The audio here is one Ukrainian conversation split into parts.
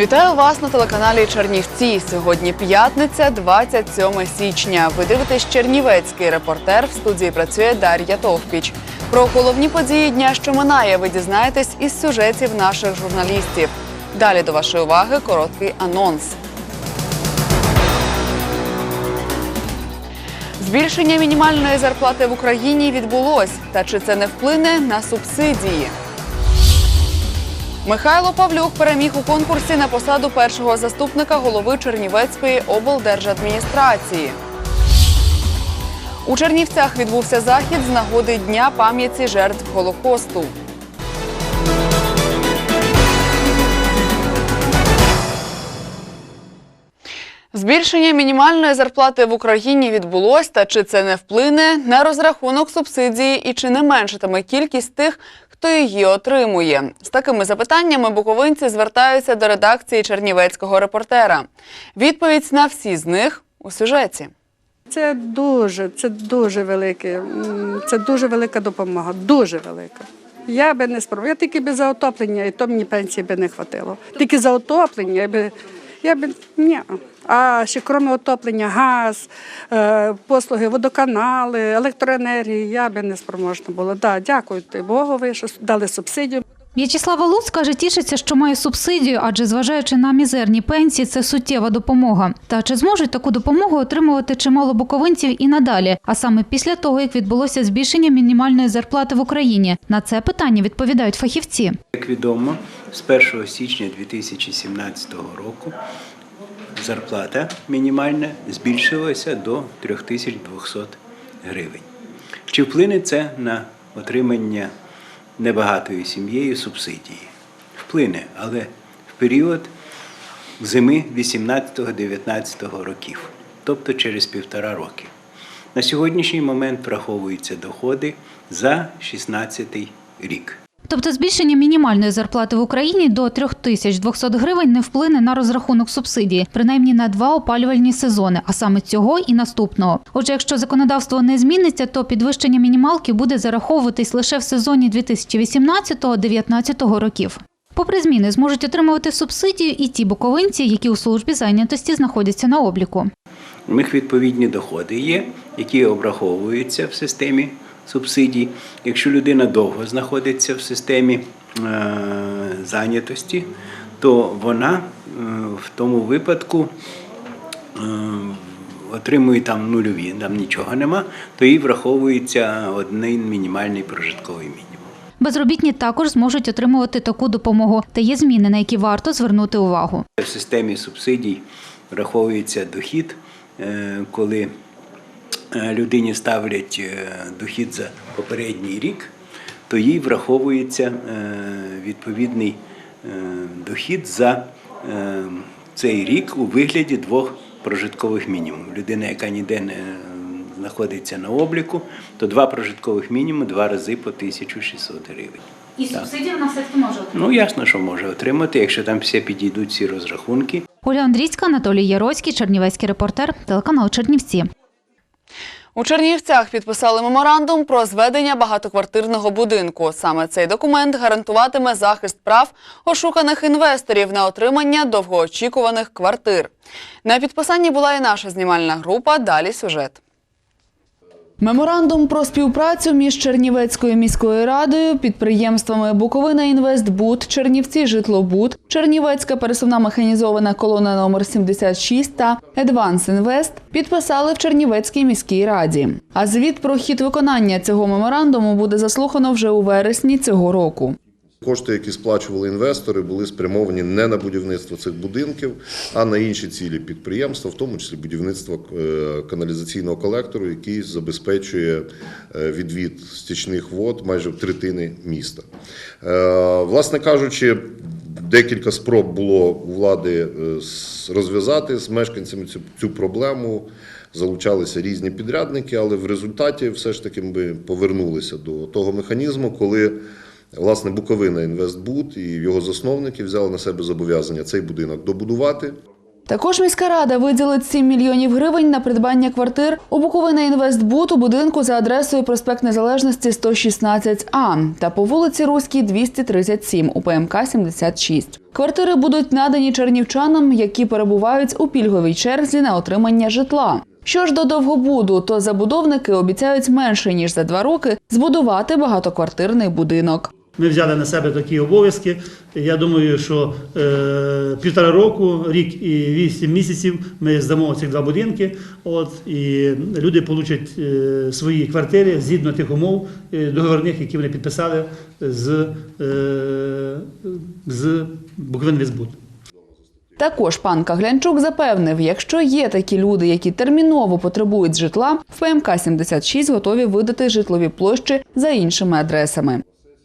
Вітаю вас на телеканалі Чернівці. Сьогодні п'ятниця, 27 січня. Ви дивитесь Чернівецький репортер. В студії працює Дар'я Товпіч. Про головні події дня, що минає, ви дізнаєтесь із сюжетів наших журналістів. Далі до вашої уваги короткий анонс. Збільшення мінімальної зарплати в Україні відбулось. Та чи це не вплине на субсидії? Михайло Павлюк переміг у конкурсі на посаду першого заступника голови Чернівецької облдержадміністрації. У Чернівцях відбувся захід з нагоди Дня пам'яті жертв Голокосту. Збільшення мінімальної зарплати в Україні відбулось, та чи це не вплине на розрахунок субсидії і чи не меншитиме кількість тих, хто її отримує? З такими запитаннями буковинці звертаються до редакції Чернівецького репортера. Відповідь на всі з них у сюжеті. Це дуже, це дуже велике, це дуже велика допомога, дуже велика. Я би не спробувала. Я тільки би за отоплення, і то мені пенсії би не хватило. Тільки за отоплення я би, я б ні. А ще крім отоплення, газ, е, послуги, водоканали, електроенергії, я би не спроможна була. Да, дякую Богові, що дали субсидію. В'ячеслава Луц каже, тішиться, що має субсидію, адже зважаючи на мізерні пенсії, це суттєва допомога. Та чи зможуть таку допомогу отримувати чимало буковинців і надалі? А саме після того, як відбулося збільшення мінімальної зарплати в Україні? На це питання відповідають фахівці. Як відомо, з 1 січня 2017 року зарплата мінімальна збільшилася до 3200 гривень. Чи вплине це на отримання небагатою сім'єю субсидії? Вплине, але в період зими 18-19 років, тобто через півтора роки. На сьогоднішній момент враховуються доходи за 16 рік. Тобто збільшення мінімальної зарплати в Україні до 3200 гривень не вплине на розрахунок субсидії, принаймні на два опалювальні сезони, а саме цього і наступного. Отже, якщо законодавство не зміниться, то підвищення мінімалки буде зараховуватись лише в сезоні 2018-2019 років. Попри зміни, зможуть отримувати субсидію і ті буковинці, які у службі зайнятості знаходяться на обліку. У них відповідні доходи є, які обраховуються в системі субсидій. Якщо людина довго знаходиться в системі е, зайнятості, то вона е, в тому випадку е, отримує там нульові, там нічого нема, то їй враховується один мінімальний прожитковий мінімум. Безробітні також зможуть отримувати таку допомогу, та є зміни, на які варто звернути увагу. В системі субсидій враховується дохід, коли людині ставлять е, дохід за попередній рік, то їй враховується е, відповідний е, дохід за е, цей рік у вигляді двох прожиткових мінімумів. Людина, яка ніде не знаходиться на обліку, то два прожиткових мінімуми два рази по 1600 гривень. І субсидію вона все-таки може отримати. Ну, ясно, що може отримати, якщо там всі підійдуть ці розрахунки. Оля Андрійська, Анатолій Яроцький, Чернівецький репортер, телеканал Чернівці. У Чернівцях підписали меморандум про зведення багатоквартирного будинку. Саме цей документ гарантуватиме захист прав ошуканих інвесторів на отримання довгоочікуваних квартир. На підписанні була і наша знімальна група. Далі сюжет. Меморандум про співпрацю між Чернівецькою міською радою, підприємствами Буковина Інвестбуд, Чернівці Житлобуд, Чернівецька пересувна механізована колона номер 76 та Едванс Інвест підписали в Чернівецькій міській раді. А звіт про хід виконання цього меморандуму буде заслухано вже у вересні цього року. Кошти, які сплачували інвестори, були спрямовані не на будівництво цих будинків, а на інші цілі підприємства, в тому числі будівництво е, каналізаційного колектору, який забезпечує е, відвід стічних вод майже в третини міста. Е, Власне кажучи, Декілька спроб було у влади розв'язати з мешканцями цю, цю проблему. Залучалися різні підрядники, але в результаті все ж таки ми повернулися до того механізму, коли власне Буковина Інвестбуд і його засновники взяли на себе зобов'язання цей будинок добудувати. Також міська рада виділить 7 мільйонів гривень на придбання квартир у Буковина Інвестбуд у будинку за адресою проспект Незалежності 116А та по вулиці Руській 237 у ПМК 76. Квартири будуть надані чернівчанам, які перебувають у пільговій черзі на отримання житла. Що ж до довгобуду, то забудовники обіцяють менше ніж за два роки збудувати багатоквартирний будинок. Ми взяли на себе такі обов'язки. Я думаю, що е, півтора року, рік і вісім місяців ми здамо ці два будинки. От і люди получать е, свої квартири згідно тих умов е, договорних, які вони підписали з, е, з Буковинвізбуд. Також пан Каглянчук запевнив, якщо є такі люди, які терміново потребують житла, в ПМК 76 готові видати житлові площі за іншими адресами.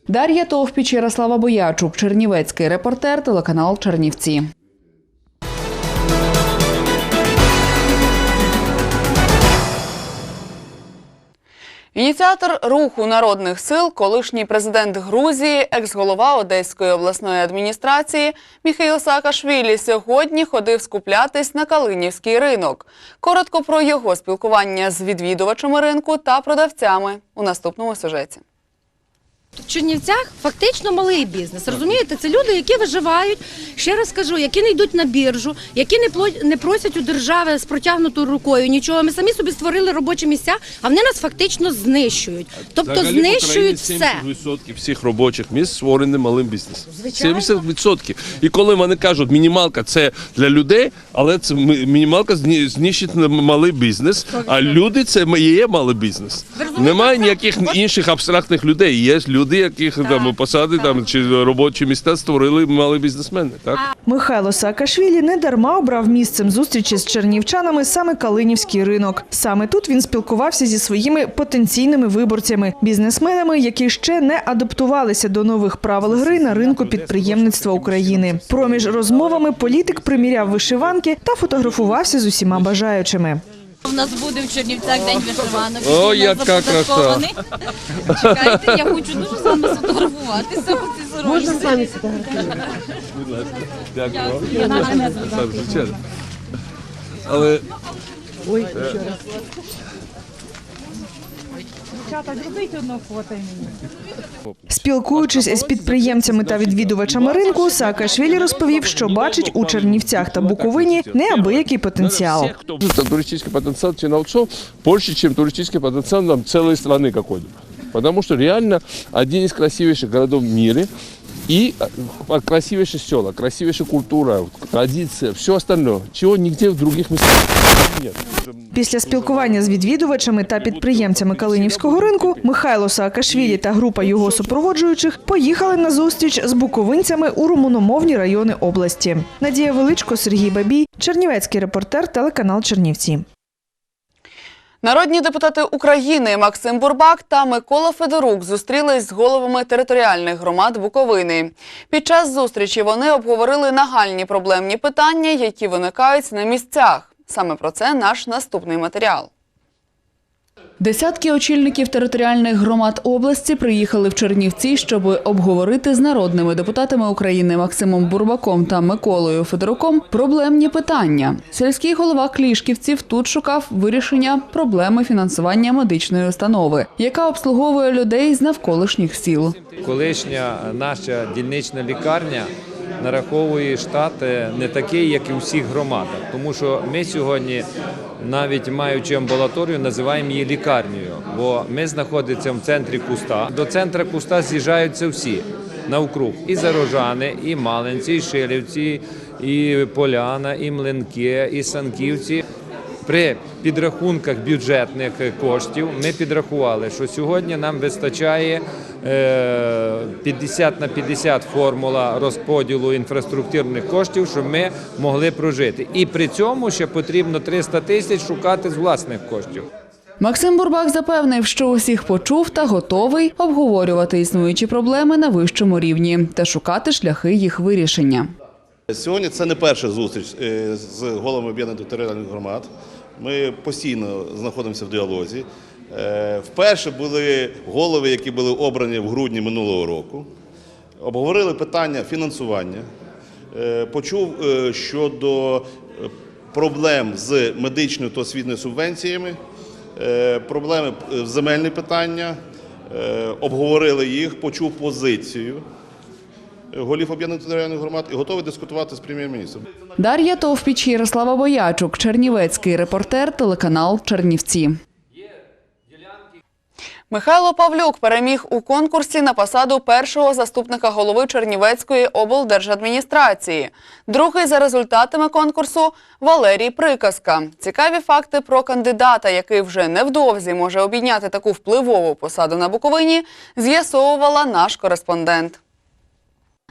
Дар'я Товпіч, Ярослава Боячук, Чернівецький репортер, телеканал Чернівці. Ініціатор руху народних сил, колишній президент Грузії, екс-голова Одеської обласної адміністрації Міхаїл Саакашвілі сьогодні ходив скуплятись на Калинівський ринок. Коротко про його спілкування з відвідувачами ринку та продавцями у наступному сюжеті. В Чернівцях фактично малий бізнес. Розумієте, це люди, які виживають. Ще раз кажу, які не йдуть на біржу, які не не просять у держави з протягнутою рукою нічого. Ми самі собі створили робочі місця, а вони нас фактично знищують. Тобто Взагалі в знищують Україні все. 70% всіх робочих місць створені малим бізнесом. Звичайно. 70%. І коли вони кажуть, мінімалка це для людей, але це мінімалка знищить малий бізнес, а люди це є малий бізнес. Немає ніяких інших абстрактних людей. Є люди, яких там посади там чи робочі місця створили малі бізнесмени. Так Михайло Саакашвілі не дарма обрав місцем зустрічі з чернівчанами саме Калинівський ринок. Саме тут він спілкувався зі своїми потенційними виборцями, бізнесменами, які ще не адаптувалися до нових правил гри на ринку підприємництва України. Проміж розмовами політик приміряв вишиванки та фотографувався з усіма бажаючими. У нас буде в Чернівцях день вишиванок. О, нас яка започаткований. Чекайте, я хочу дуже з вами сфотографуватися у цій сорочці. Можна Будь ласка. дякую. Звичайно. Але Спілкуючись із підприємцями та відвідувачами ринку, Саакашвілі розповів, що бачить у Чернівцях та Буковині неабиякий потенціал. Туристичний потенціал чиновцов больше, чем туристичний потенціал нам цілої країни. Потому что реально один з красивіших городов в мире и а, красивейшие села, красивейшая культура, традиция, все остальное, чего нигде в других местах нет. Після спілкування з відвідувачами та підприємцями Калинівського ринку Михайло Саакашвілі та група його супроводжуючих поїхали на зустріч з буковинцями у румуномовні райони області. Надія Величко, Сергій Бабій, Чернівецький репортер, телеканал Чернівці. Народні депутати України Максим Бурбак та Микола Федорук зустрілись з головами територіальних громад Буковини. Під час зустрічі вони обговорили нагальні проблемні питання, які виникають на місцях. Саме про це наш наступний матеріал. Десятки очільників територіальних громад області приїхали в Чернівці, щоб обговорити з народними депутатами України Максимом Бурбаком та Миколою Федоруком проблемні питання. Сільський голова Клішківців тут шукав вирішення проблеми фінансування медичної установи, яка обслуговує людей з навколишніх сіл. Колишня наша дільнична лікарня нараховує штат не такий, як і у всіх громадах. Тому що ми сьогодні, навіть маючи амбулаторію, називаємо її лікарнею, бо ми знаходимося в центрі куста. До центру куста з'їжджаються всі навкруг. І Зарожани, і Малинці, і Шилівці, і Поляна, і Млинки, і Санківці. При підрахунках бюджетних коштів ми підрахували, що сьогодні нам вистачає е, 50 на 50 формула розподілу інфраструктурних коштів, щоб ми могли прожити. І при цьому ще потрібно 300 тисяч шукати з власних коштів. Максим Бурбак запевнив, що усіх почув та готовий обговорювати існуючі проблеми на вищому рівні та шукати шляхи їх вирішення. Сьогодні це не перша зустріч е, з головами об'єднаних територіальних громад. Ми постійно знаходимося в діалозі. Е, Вперше були голови, які були обрані в грудні минулого року. Обговорили питання фінансування. Е, Почув е, щодо проблем з медичною та освітньою субвенціями, проблеми земельні питання. Обговорили їх, почув позицію голів об'єднаних територіальних громад і готовий дискутувати з прем'єр-міністром. Дар'я Товпіч, Ярослава Боячук, Чернівецький репортер, телеканал Чернівці. Михайло Павлюк переміг у конкурсі на посаду першого заступника голови Чернівецької облдержадміністрації. Другий за результатами конкурсу Валерій Приказка. Цікаві факти про кандидата, який вже невдовзі може обійняти таку впливову посаду на Буковині, з'ясовувала наш кореспондент.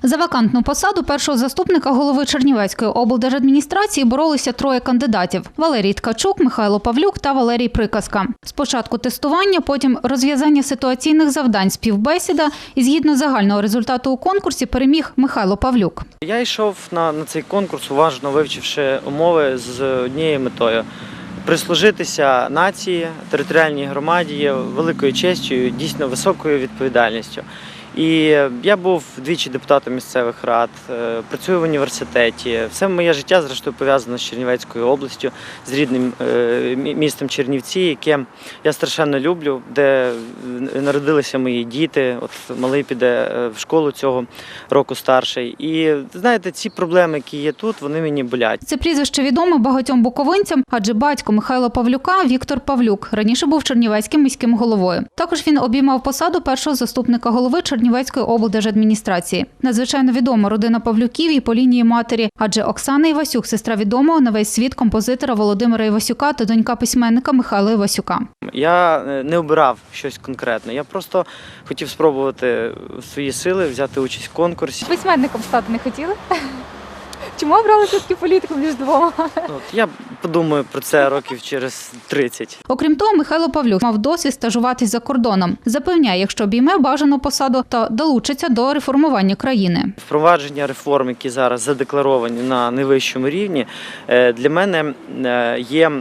За вакантну посаду першого заступника голови Чернівецької облдержадміністрації боролися троє кандидатів: Валерій Ткачук, Михайло Павлюк та Валерій Приказка. Спочатку тестування, потім розв'язання ситуаційних завдань, співбесіда і згідно загального результату у конкурсі переміг Михайло Павлюк. Я йшов на, на цей конкурс, уважно вивчивши умови з однією метою. Прислужитися нації, територіальній громаді великою честю, дійсно високою відповідальністю. І я був двічі депутатом місцевих рад, е, працюю в університеті. Все моє життя, зрештою, пов'язано з Чернівецькою областю, з рідним е, містом Чернівці, яке я страшенно люблю, де народилися мої діти. От малий піде е, в школу цього року старший. І знаєте, ці проблеми, які є тут, вони мені болять. Це прізвище відоме багатьом буковинцям, адже батько Михайла Павлюка Віктор Павлюк раніше був чернівецьким міським головою. Також він обіймав посаду першого заступника голови Чернівецької облдержадміністрації. Надзвичайно відома родина Павлюків і по лінії матері, адже Оксана Івасюк, сестра відомого на весь світ композитора Володимира Івасюка та донька письменника Михайла Івасюка. Я е, не обирав щось конкретне. Я просто хотів спробувати свої сили, взяти участь в конкурсі. Письменником стати не хотіли? Чому обрали все-таки політику між двома? От, я подумаю про це років через 30. Окрім того, Михайло Павлюк мав досвід стажуватись за кордоном. Запевняє, якщо обійме бажану посаду, то долучиться до реформування країни. Впровадження реформ, які зараз задекларовані на найвищому рівні, е, для мене е, є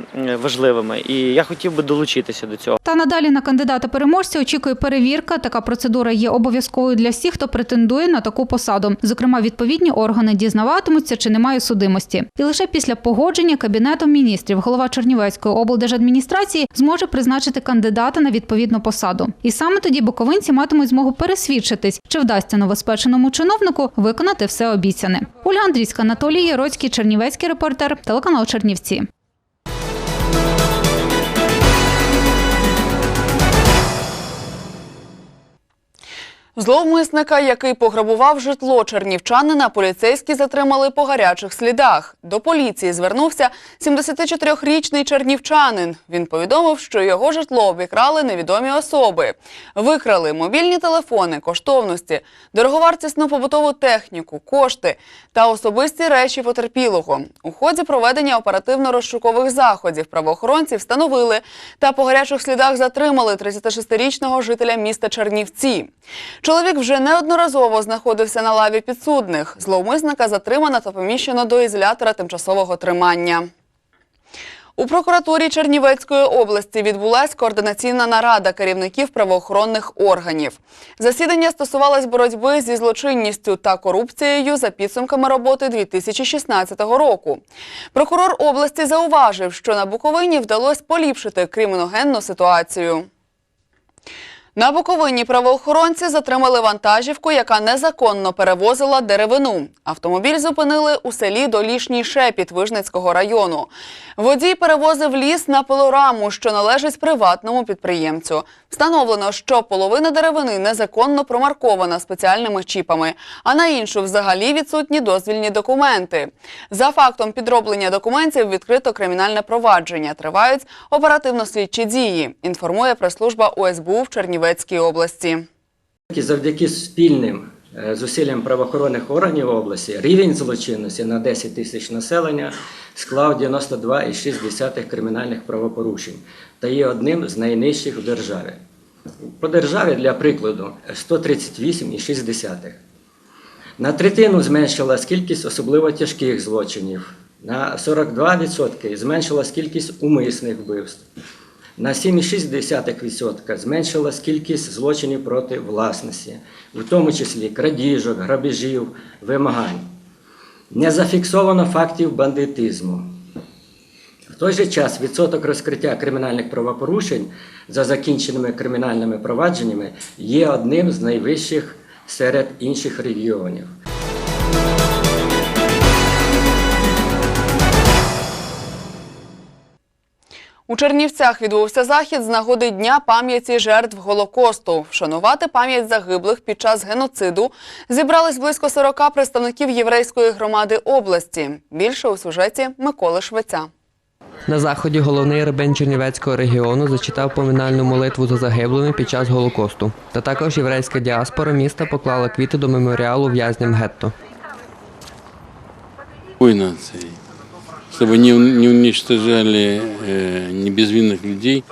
важливими, і я хотів би долучитися до цього. Та надалі на кандидата переможця очікує перевірка. Така процедура є обов'язковою для всіх, хто претендує на таку посаду. Зокрема, відповідні органи дізнаватимуться, чи немає судимості. І лише після погодження кабінетом міністрів голова Чернівецької облдержадміністрації зможе призначити кандидата на відповідну посаду. І саме тоді боковинці матимуть змогу пересвідчитись, чи вдасться новоспеченому чиновнику виконати все обіцяне. Ольга Андрійська, Анатолій Яроцький, Чернівецький репортер, телеканал Чернівці. Зловмисника, який пограбував житло чернівчанина, поліцейські затримали по гарячих слідах. До поліції звернувся 74-річний чернівчанин. Він повідомив, що його житло обікрали невідомі особи. Викрали мобільні телефони, коштовності, дороговартісну побутову техніку, кошти та особисті речі потерпілого. У ході проведення оперативно-розшукових заходів правоохоронці встановили та по гарячих слідах затримали 36-річного жителя міста Чернівці. Чоловік вже неодноразово знаходився на лаві підсудних. Зловмисника затримано та поміщено до ізолятора тимчасового тримання. У прокуратурі Чернівецької області відбулась координаційна нарада керівників правоохоронних органів. Засідання стосувалось боротьби зі злочинністю та корупцією за підсумками роботи 2016 року. Прокурор області зауважив, що на Буковині вдалося поліпшити криміногенну ситуацію. На Буковині правоохоронці затримали вантажівку, яка незаконно перевозила деревину. Автомобіль зупинили у селі Долішній Шепіт Вижницького району. Водій перевозив ліс на пилораму, що належить приватному підприємцю. Встановлено, що половина деревини незаконно промаркована спеціальними чіпами, а на іншу взагалі відсутні дозвільні документи. За фактом підроблення документів відкрито кримінальне провадження. Тривають оперативно-слідчі дії, інформує прес-служба ОСБУ в Чернівецькій області. Завдяки спільним Е, Зусиллям правоохоронних органів області рівень злочинності на 10 тисяч населення склав 92,6 кримінальних правопорушень та є одним з найнижчих в державі. По державі, для прикладу, 138,6. На третину зменшилась кількість особливо тяжких злочинів. На 42% зменшилась кількість умисних вбивств. На 7,6% зменшилась кількість злочинів проти власності, в тому числі крадіжок, грабежів, вимагань. Не зафіксовано фактів бандитизму. В той же час відсоток розкриття кримінальних правопорушень за закінченими кримінальними провадженнями є одним з найвищих серед інших регіонів. У Чернівцях відбувся захід з нагоди Дня пам'яті жертв Голокосту. Вшанувати пам'ять загиблих під час геноциду зібрались близько 40 представників єврейської громади області. Більше у сюжеті Миколи Швеця. На заході головний рабин Чернівецького регіону зачитав поминальну молитву за загиблими під час Голокосту. Та також єврейська діаспора міста поклала квіти до меморіалу в'язням гетто. Какой нации? Чтобы не, не уничтожали э, не безвинных людей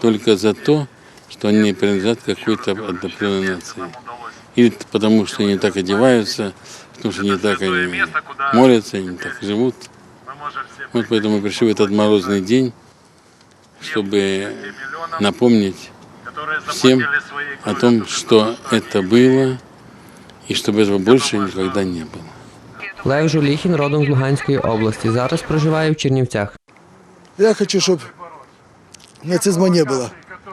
только за то, что они принадлежат какой-то определенной нации. Или потому, что они так одеваются, потому что они так они молятся, они так живут. Вот поэтому в этот морозный день, чтобы напомнить всем о том, что это было, и чтобы этого больше никогда не было. Лев Жуліхін родом з Луганської області. Зараз проживає в Чернівцях. Я хочу, чтобы нацизма не было.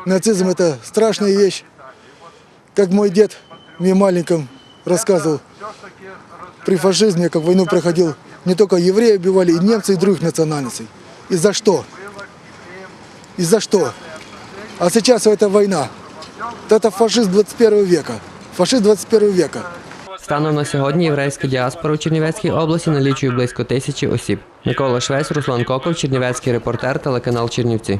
Нацизм – это страшная вещь. Как мой дед мне маленьком рассказывал, при фашизме, как войну проходил, не только евреи убивали, и немцы, и других национальностей. И за что? И за что? А сейчас это война. Вот Это фашизм 21 века. Фашизм 21 века. Станом на сьогодні єврейська діаспора у Чернівецькій області налічує близько тисячі осіб. Микола Швець, Руслан Коков, Чернівецький репортер, телеканал Чернівці.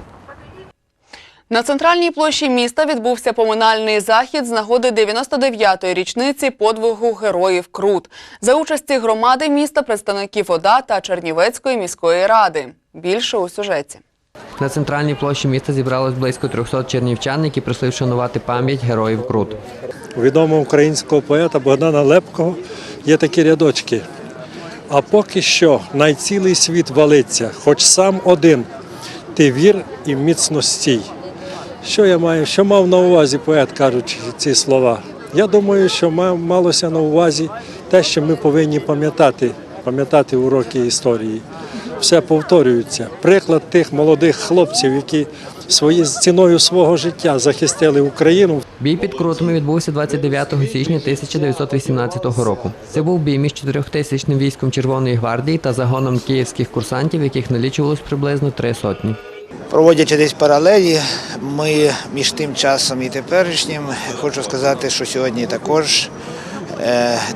На центральній площі міста відбувся поминальний захід з нагоди 99-ї річниці подвигу героїв Крут за участі громади міста, представників ОДА та Чернівецької міської ради. Більше у сюжеті. На центральній площі міста зібралось близько 300 чернівчан, які прийшли вшанувати пам'ять героїв Крут. У відомого українського поета Богдана Лепкого є такі рядочки. А поки що найцілий світ валиться, хоч сам один, ти вір і міцно стій. Що я маю, що мав на увазі поет, кажучи ці слова? Я думаю, що малося на увазі те, що ми повинні пам'ятати, пам'ятати уроки історії. Все повторюється. Приклад тих молодих хлопців, які свої, ціною свого життя захистили Україну. Бій під Крутами відбувся 29 січня 1918 року. Це був бій між 4000 військом Червоної гвардії та загоном київських курсантів, яких налічувалось приблизно три сотні. Проводячи десь паралелі, ми між тим часом і теперішнім хочу сказати, що сьогодні також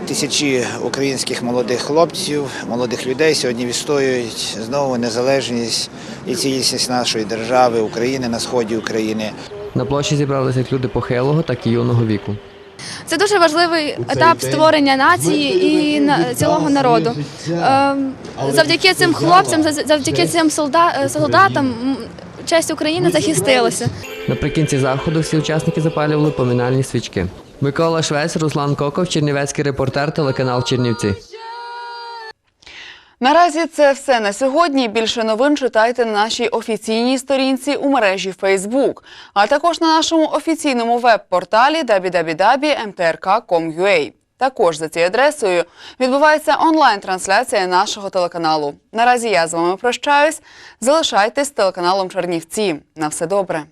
тисячі українських молодих хлопців, молодих людей сьогодні відстоюють знову незалежність і цілісність нашої держави України на сході України. На площі зібралися як люди похилого, так і юного віку. Це дуже важливий етап створення нації і на- цілого народу. Ем, Завдяки цим хлопцям, завдяки цим солдатам честь України захистилася. Наприкінці заходу всі учасники запалювали поминальні свічки. Микола Швець, Руслан Коков, Чернівецький репортер, телеканал Чернівці. Наразі це все на сьогодні. Більше новин читайте на нашій офіційній сторінці у мережі Facebook, а також на нашому офіційному веб-порталі www.mtrk.com.ua. Також за цією адресою відбувається онлайн-трансляція нашого телеканалу. Наразі я з вами прощаюсь. Залишайтесь з телеканалом Чернівці. На все добре.